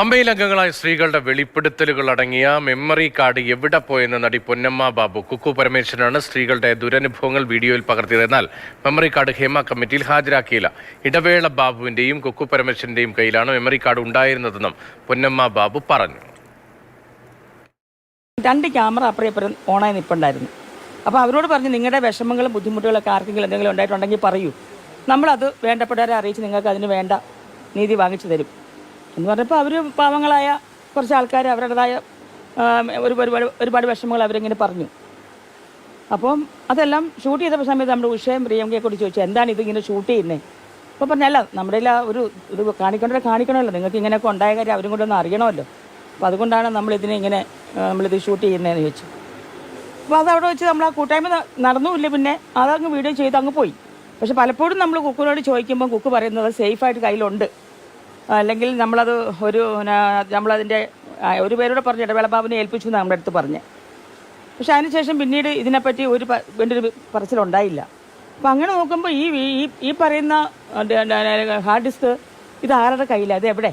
അമ്പയിൽ അംഗങ്ങളായ സ്ത്രീകളുടെ വെളിപ്പെടുത്തലുകൾ അടങ്ങിയ മെമ്മറി കാർഡ് എവിടെ പോയെന്ന് നടി പൊന്നമ്മ ബാബു കുക്കു പരമേശ്വരനാണ് സ്ത്രീകളുടെ ദുരനുഭവങ്ങൾ വീഡിയോയിൽ പകർത്തിയത്. എന്നാൽ മെമ്മറി കാർഡ് ഹേമ കമ്മിറ്റിയിൽ ഹാജരാക്കിയില്ല. ഇടവേള ബാബുവിന്റെയും കുക്കു പരമേശ്വരന്റെയും കയ്യിലാണ് മെമ്മറി കാർഡ് ഉണ്ടായിരുന്നതെന്നും പൊന്നമ്മ ബാബു പറഞ്ഞു. രണ്ട് ക്യാമറ അപ്പുറം ഓണായി നിൽപ്പുണ്ടായിരുന്നു അപ്പോൾ അവരോട് പറഞ്ഞ് നിങ്ങളുടെ വിഷമങ്ങളും ബുദ്ധിമുട്ടുകളൊക്കെ ആർക്കെങ്കിലും എന്തെങ്കിലും ഉണ്ടായിട്ടുണ്ടെങ്കിൽ പറയൂ. നമ്മളത് വേണ്ടപ്പെട്ടവരെ അറിയിച്ച് നിങ്ങൾക്ക് അതിന് വേണ്ട നീതി വാങ്ങിച്ചു തരും. എന്ന് പറഞ്ഞപ്പോൾ അവർ പാവങ്ങളായ കുറച്ച് ആൾക്കാർ അവരുടേതായ ഒരു ഒരുപാട് ഒരുപാട് വിഷമങ്ങൾ അവരിങ്ങനെ പറഞ്ഞു. അപ്പം അതെല്ലാം ഷൂട്ട് ചെയ്ത സമയത്ത് നമ്മുടെ ഉഷയും പ്രിയങ്കയെ കൂടി ചോദിച്ചു എന്താണ് ഇതിങ്ങനെ ഷൂട്ട് ചെയ്യുന്നത് അപ്പോൾ പറഞ്ഞല്ല നമ്മുടെ ആ ഒരു ഇത് കാണിക്കേണ്ടവരെ കാണിക്കണമല്ലോ. നിങ്ങൾക്ക് ഇങ്ങനെയൊക്കെ ഉണ്ടായ കാര്യം അവരും കൂടെ ഒന്ന് അറിയണമല്ലോ. അപ്പോൾ അതുകൊണ്ടാണ് നമ്മൾ ഇതിനെ ഇങ്ങനെ നമ്മളിത് ഷൂട്ട് ചെയ്യുന്നതെന്ന് ചോദിച്ചു. അപ്പോൾ അതവിടെ വെച്ച് നമ്മൾ ആ കൂട്ടായ്മ നടന്നുമില്ല പിന്നെ. അതങ്ങ് വീഡിയോ ചെയ്ത് അങ്ങ് പോയി. പക്ഷെ പലപ്പോഴും നമ്മൾ കുക്കിനോട് ചോദിക്കുമ്പോൾ കുക്ക് പറയുന്നത് സേഫായിട്ട് കയ്യിലുണ്ട്. അല്ലെങ്കിൽ നമ്മളത് ഒരു നമ്മളതിന്റെ ഒരു പേരോട് പറഞ്ഞ് ഇടവേള ബാബുവിനെ ഏൽപ്പിച്ചു എന്ന് നമ്മുടെ അടുത്ത് പറഞ്ഞ്. പക്ഷേ അതിനുശേഷം പിന്നീട് ഇതിനെപ്പറ്റി ഒരു പ- വലിയ ഒരു പറച്ചിലുണ്ടായില്ല. അപ്പം അങ്ങനെ നോക്കുമ്പോൾ ഈ ഈ പറയുന്ന ഹാർഡ് ഡിസ്ക് ഇത് ആരുടെ കയ്യിലാണ് അത് എവിടെ?